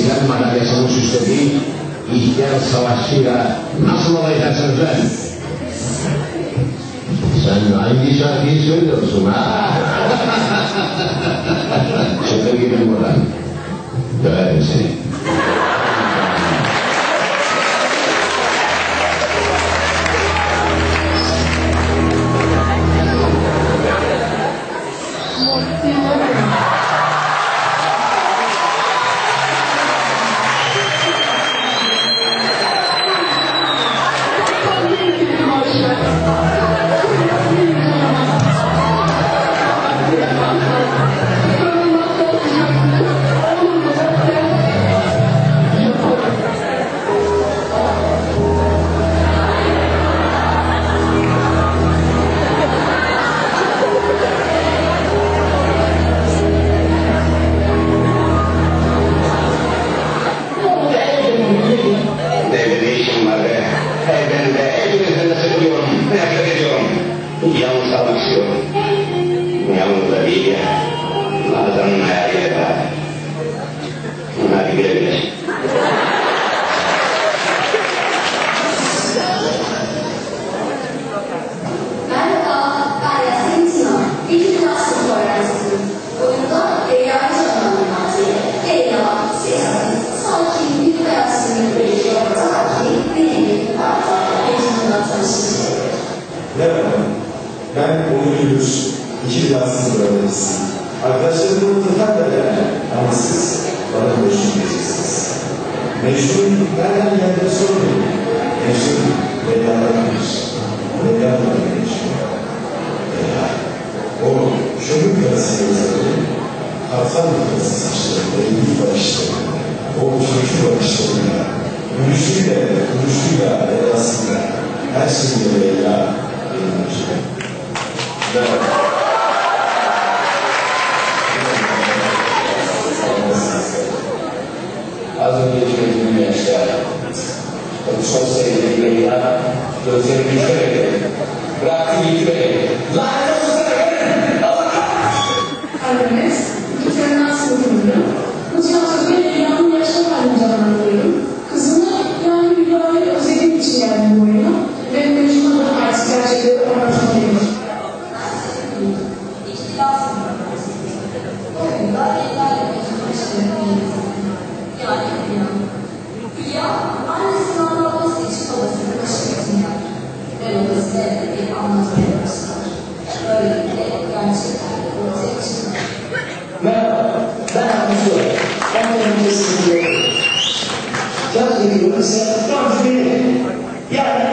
Sekiler mana yaşamış üstelik ihtiyar savaşçıyla nasıl olacaksın sen? Sen hangi şarkıyı söylüyorsun ha? Çıkır gidin buradan. Döverim seni. Deus. uyuyoruz. İki rahatsız böyleyiz. Arkadaşlarım bunu da yani. Ama siz bana meşhur diyeceksiniz. Meşhur nereden geldiğini sormayın. Meşhur medyadan gelmiş. Medyadan gelmiş. Ee, o çömür parası yazarı, kapsam parası saçlarında, ilgi barışlarında, o çökü barışlarında, gülüşüyle, gülüşüyle aslında her şeyin yoluyla benim. Haz un dicho que tiene que estar. Porque só sei que ele lá, eu sei que ele gratuito, lá Yeah.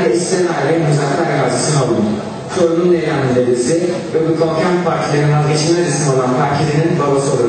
herkesin Muzaffer Gazi Sınavlı. Sorunun Leyla Müdürlüsü ve bu korkan partilerin vazgeçilmez isim olan partilerin babası olur.